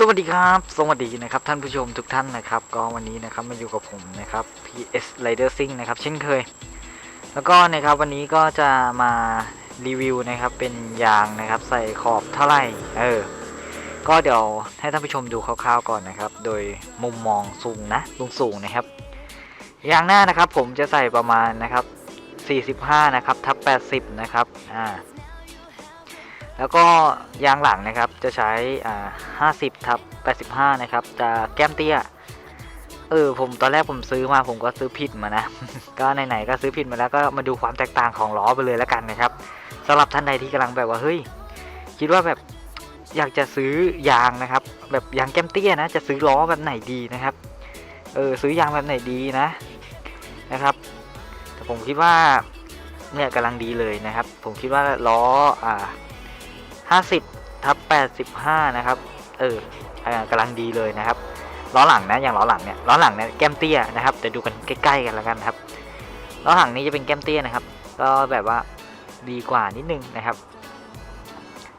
สวัสดีครับ สวัสดีนะครับท่านผู้ชมทุกท่านนะครับ ก็วันนี้นะครับมาอยู่กับผมนะครับ PS Rider Sing นะครับ เช่นเคย แล้วก็นะครับวันนี้ก็จะมารีวิวนะครับเป็นยางนะครับใส่ขอบเท่าไหร่เออ ก็เดี๋ยวให้ท่านผู้ชมดูคร่าวๆก่อนนะครับ โดยมุมมองสูงนะสูงสูงนะครับ ยางหน้านะครับผมจะใส่ประมาณนะครับ 45 นะครับทับ80 นะครับ อ่า แล้วก็ยางหลังนะครับจะใช้อ่า50ทับ85 นะครับ จะแก้มเตี้ย เออผมตอนแรกผมซื้อมาผมก็ซื้อผิดมานะ ก็ไหนๆก็ซื้อผิดมาแล้วก็มาดูความแตกต่างของล้อไปเลยแล้วกันนะครับสำหรับท่านใดที่กำลังแบบว่าเฮ้ยคิดว่าแบบอยากจะซื้อยางนะครับ แบบยางแก้มเตี้ยนะจะซื้อล้อแบบไหนดีนะครับเออซื้อยางแบบไหนดีนะนะครับ แต่ผมคิดว่าเนี่ยกำลังดีเลยนะครับ ผมคิดว่าล้ออ่า 50ทับ85 นะครับ เออกำลังดีเลยนะครับ ล้อหลังนะ อย่างล้อหลังเนี่ย ล้อหลังเนี่ยแก้มเตี้ยนะครับแต่ดูกันใกล้ๆกันแล้วกันครับ ล้อหลังนี้จะเป็นแก้มเตี้ยนะครับ ก็แบบว่าดีกว่านิดนึงนะครับ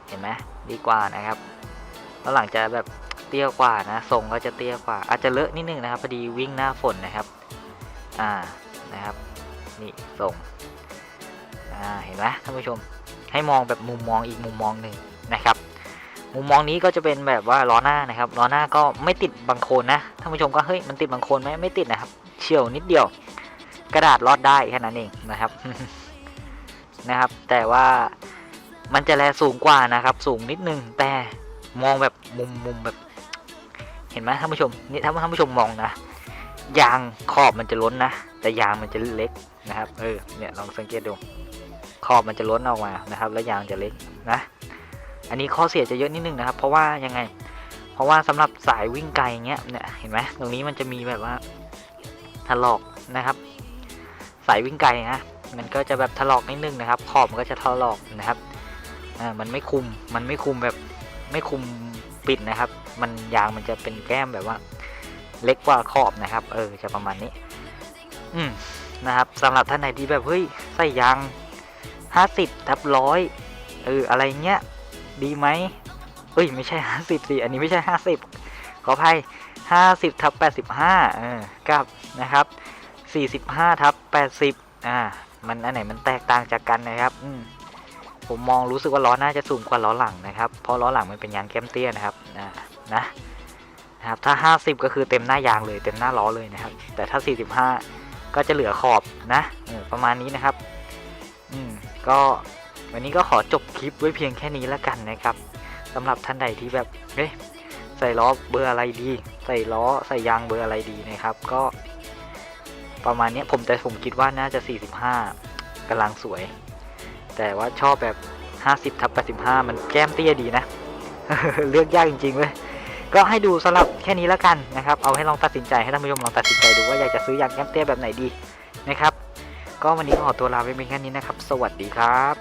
เห็นไหมดีกว่านะครับ ล้อหลังจะแบบเตี้ยกว่านะ ทรงก็จะเตี้ยกว่า อาจจะเลอะนิดนึงนะครับพอดีวิ่งหน้าฝนนะครับ อ่า นะครับ นี่ทรง อ่า เห็นไหมท่านผู้ชม ให้มองแบบมุมมองอีกมุมมองหนึ่งนะครับ มุมมองนี้ก็จะเป็นแบบว่าล้อหน้านะครับล้อหน้าก็ไม่ติดบังโคลนนะท่านผู้ชมก็เฮ้ยมันติดบังโคลนไหมไม่ติดนะครับ เฉียวนิดเดียว กระดาษรอดได้แค่นั้นเองนะครับนะครับ แต่ว่ามันจะแลสูงกว่านะครับ สูงนิดนึงแต่มองแบบมุมมุมแบบ เห็นไหมท่านผู้ชมนี่ถ้าท่านผู้ชมมองนะยางขอบมันจะล้นนะ แต่ยางมันจะเล็กนะครับ เออเนี่ยลองสังเกตดู ขอบมันจะล้นออกมานะครับ แล้วยางจะเล็กนะ อันนี้ข้อเสียจะเยอะนิดนึงนะครับ เพราะว่ายังไง เพราะว่าสำหรับสายวิ่งไกลเงี้ยเนี่ยเห็นไหมตรงนี้มันจะมีแบบว่าถลอกนะครับ สายวิ่งไกลนะมันก็จะแบบถลอกนิดนึงนะครับ ขอบมันก็จะถลอกนะครับอ่ามันไม่คุมมันไม่คุมแบบไม่คุมปิดนะครับ มันยางมันจะเป็นแก้มแบบว่า เล็กกว่าขอบนะครับ เออจะประมาณนี้ อืมนะครับสำหรับท่านไหนที่แบบเฮ้ยใส่ยาง ห้าสิบทับร้อยเอออะไรเงี้ยดีไหมเอ้ยไม่ใช่ห้าสิบสิอันนี้ไม่ใช่ห้าสิบขออภัยห้าสิบทับแปดสิบห้าเออกับนะครับสี่สิบห้าทับแปดสิบอ่ามันอันไหนมันแตกต่างจากกันนะครับอืมผมมองรู้สึกว่าล้อหน้าจะสูงกว่าล้อหลังนะครับเพราะล้อหลังมันเป็นยางแก้มเตี้ยนะครับนะนะนะครับถ้าห้าสิบก็คือเต็มหน้ายางเลยเต็มหน้าล้อเลยนะครับ แต่ถ้าสี่สิบห้าก็จะเหลือขอบนะประมาณนี้นะครับ อืมก็วันนี้ก็ขอจบคลิปไว้เพียงแค่นี้แล้วกันนะครับสำหรับท่านใดที่แบบเฮ้ใส่ล้อเบอร์อะไรดี ใส่ล้อใส่ยางเบอร์อะไรดีนะครับ ก็ประมาณนี้ผมแต่ผมคิดว่าน่าจะ 45กำลังสวย แต่ว่าชอบแบบ 50ทับ85 มันแก้มเตี้ยดีนะ เลือกยากจริงๆเว้ยก็ให้ดูสำหรับแค่นี้แล้วกันนะครับ เอาให้ลองตัดสินใจให้ท่านผู้ชมลองตัดสินใจดูว่าอยากจะซื้อยางแก้มเตี้ยแบบไหนดีนะครับ ก็วันนี้ขอตัวลาไปเพียงแค่นี้นะครับ สวัสดีครับ